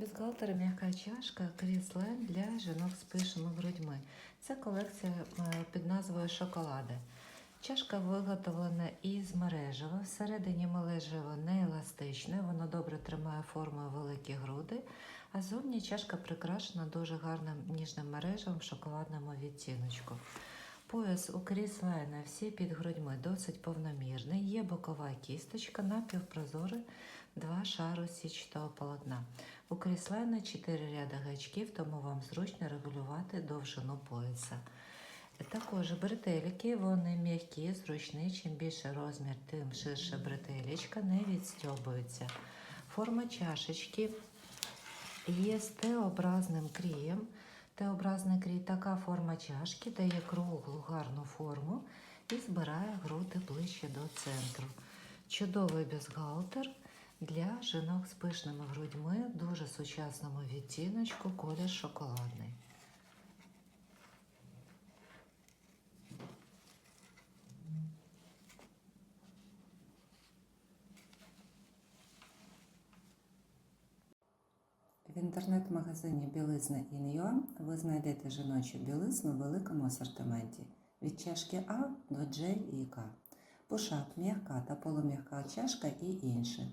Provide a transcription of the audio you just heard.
Бюстгальтер м'яка чашка кріслен для жінок з пишними грудьми. Це колекція е, під назвою Шоколади. Чашка виготовлена із мережева. Всередині мережево не еластичне, воно добре тримає форму великі груди, а зовні чашка прикрашена дуже гарним ніжним мережевом в шоколадному відтіночку. Пояс у кріслена всі під грудьми досить повномірний, є бокова кісточка, напівпрозорий, два шару січного полотна. Кріслена 4 ряди гачків, тому вам зручно регулювати довжину пояса. Також бретеліки, вони м'які, зручні. Чим більше розмір, тим ширше бретелічка, не відстьобується. Форма чашечки є з Т-образним крієм. Т-образний крій така форма чашки дає круглу гарну форму і збирає груди ближче до центру. Чудовий бюстгальтер для жінок з пишними грудьми, дуже сучасному відтіночку, колір шоколадний. В інтернет-магазині Білизна Ін'Юа ви знайдете жіночу білизну в великому асортименті від чашки А до J і К. Пушак, м'яка та полум'яка чашка і інше.